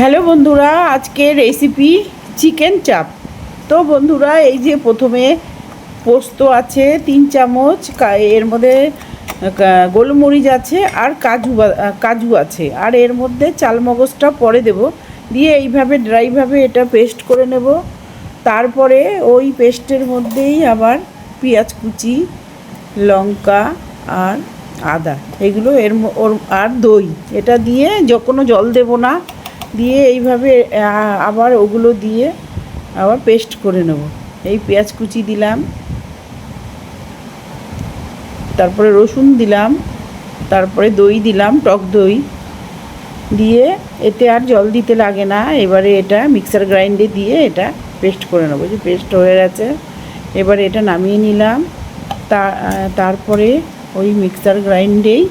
Hello বন্ধুরা, আজকে recipe chicken চাপ তো বন্ধুরা, এই যে প্রথমে পোস্ত আছে, তিন চামচ এর মধ্যে গোলমরিচ আছে আর কাজু কাজু আছে। আর এর মধ্যে চালমগজটা পরে দেব। দিয়ে এইভাবে ড্রাইভাবে এটা পেস্ট করে নেব। তারপরে ওই পেস্টের মধ্যেই আবার পেঁয়াজ কুচি, লঙ্কা আর আদা। এগুলো এর আর দই। এটা দিয়ে য- কোনো জল দেব না দিয়ে এইভাবে আবার ওগুলো দিয়ে আবার পেস্ট করে নেব। এই পেঁয়াজ কুচি দিলাম। তারপরে রসুন দিলাম। তারপরে দই দিলাম, টক দই। দিয়ে এতে আর জল দিতে লাগে না। এবারে এটা মিক্সার গ্রাইন্ডে দিয়ে এটা পেস্ট করে নেব। যে পেস্ট হয়ে গেছে, এবারে এটা নামিয়ে নিলাম। তা তারপরে ওই মিক্সার গ্রাইন্ডেই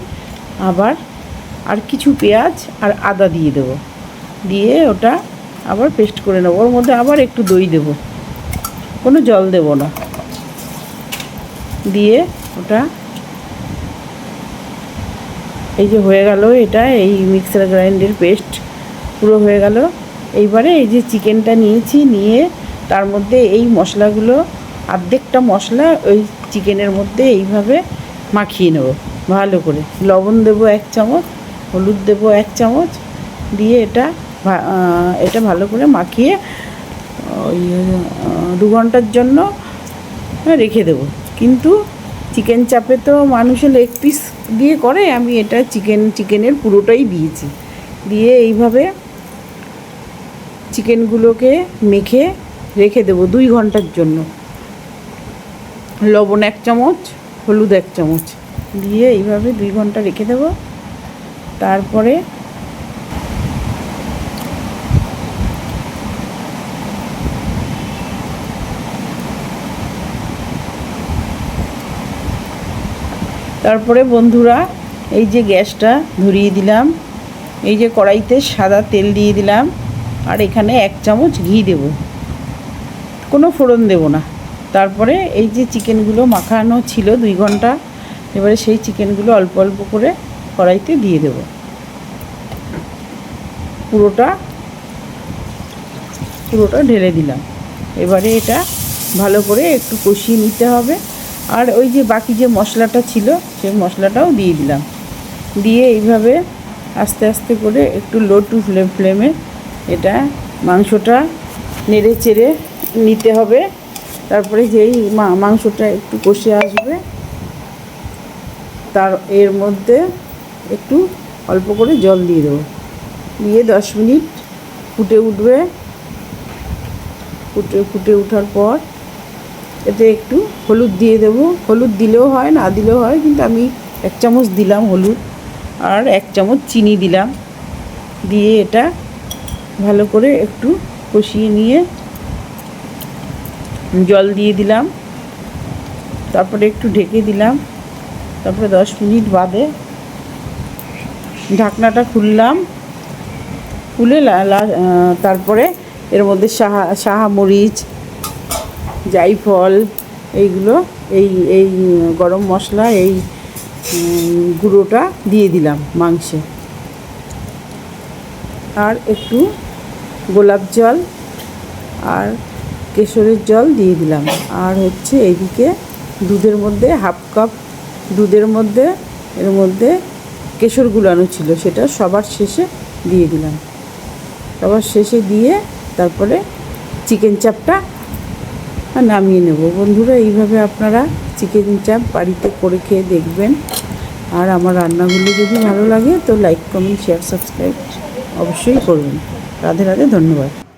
আবার আর কিছু পেঁয়াজ আর আদা দিয়ে দেবো। দিয়ে ওটা আবার পেস্ট করে নেব। ওর মধ্যে আবার একটু দই দেব। কোনো জল দেব না। দিয়ে ওটা এই যে হয়ে গেল এটা, এই মিক্সার গ্রাইন্ডের পেস্ট পুরো হয়ে গেল। এইবারে এই যে চিকেনটা নিয়েছি, নিয়ে তার মধ্যে এই মশলাগুলো অর্ধেকটা মশলা ওই চিকেনের মধ্যে এইভাবে মাখিয়ে নেব। ভালো করে। লবণ দেবো এক চামচ, হলুদ দেবো এক চামচ, দিয়ে এটা এটা ভালো করে মাখিয়ে, ওই দু ঘণ্টার জন্য রেখে দেবো। কিন্তু চিকেন চাপে তো মানুষের লেগ পিস দিয়ে করে, আমি এটা চিকেন, চিকেনের পুরোটাই দিয়েছি। দিয়ে এইভাবে চিকেনগুলোকে মেখে রেখে দেবো দুই ঘণ্টার জন্য। লবণ এক চামচ, হলুদ এক চামচ। দিয়ে এইভাবে দুই ঘণ্টা রেখে দেবো। তারপরে তারপরে বন্ধুরা, এই যে গ্যাসটা ধরিয়ে দিলাম, এই যে কড়াইতে সাদা তেল দিয়ে দিলাম, আর এখানে এক চামচ ঘি দেব। কোনো ফোড়ন দেব না। তারপরে এই যে চিকেনগুলো মাখানো ছিল দুই ঘণ্টা, এবারে সেই চিকেনগুলো অল্প অল্প করে কড়াইতে দিয়ে দেব। পুরোটা পুরোটা ঢেলে দিলাম। এবারে এটা ভালো করে একটু কষিয়ে নিতে হবে। আর ওই যে বাকি যে মশলাটা ছিল সেই মশলাটাও দিয়ে দিলাম। দিয়ে এইভাবে আস্তে আস্তে করে একটু লো টু ফ্লেম ফ্লেমে এটা মাংসটা নেড়ে চেড়ে নিতে হবে। তারপরে যেই মাংসটা একটু কষে আসবে, তার এর মধ্যে একটু অল্প করে জল দিয়ে দেবো। দিয়ে দশ মিনিট ফুটে উঠবে। ফুটে ফুটে ওঠার পর এতে একটু হলুদ দিয়ে দেবো। হলুদ দিলেও হয়, না দিলেও হয়, কিন্তু আমি এক চামচ দিলাম হলুদ আর এক চামচ চিনি দিলাম। দিয়ে এটা ভালো করে একটু কষিয়ে নিয়ে জল দিয়ে দিলাম। তারপরে একটু ঢেকে দিলাম। তারপরে দশ মিনিট বাদে ঢাকনাটা খুললাম। খুলে তারপরে এর মধ্যে সাহা সাহা মরিচ জাইফল এইগুলো, এই এই গরম মশলা, এই গুঁড়োটা দিয়ে দিলাম মাংসে। আর একটু গোলাপ জল আর কেশরের জল দিয়ে দিলাম। আর হচ্ছে এইদিকে দুধের মধ্যে হাফ কাপ দুধের মধ্যে, এর মধ্যে কেশর গুলানো ছিল, সেটা সবার শেষে দিয়ে দিলাম। সবার শেষে দিয়ে তারপরে চিকেন চাপটা নামিয়ে নেব। বন্ধুরা, এইভাবে আপনারা চিকেন চাপ বাড়িতে করে খেয়ে দেখবেন। আর আমার রান্নাগুলো যদি ভালো লাগে, তো লাইক কমেন্ট শেয়ার সাবস্ক্রাইব অবশ্যই করবেন। রাধে রাধে, ধন্যবাদ।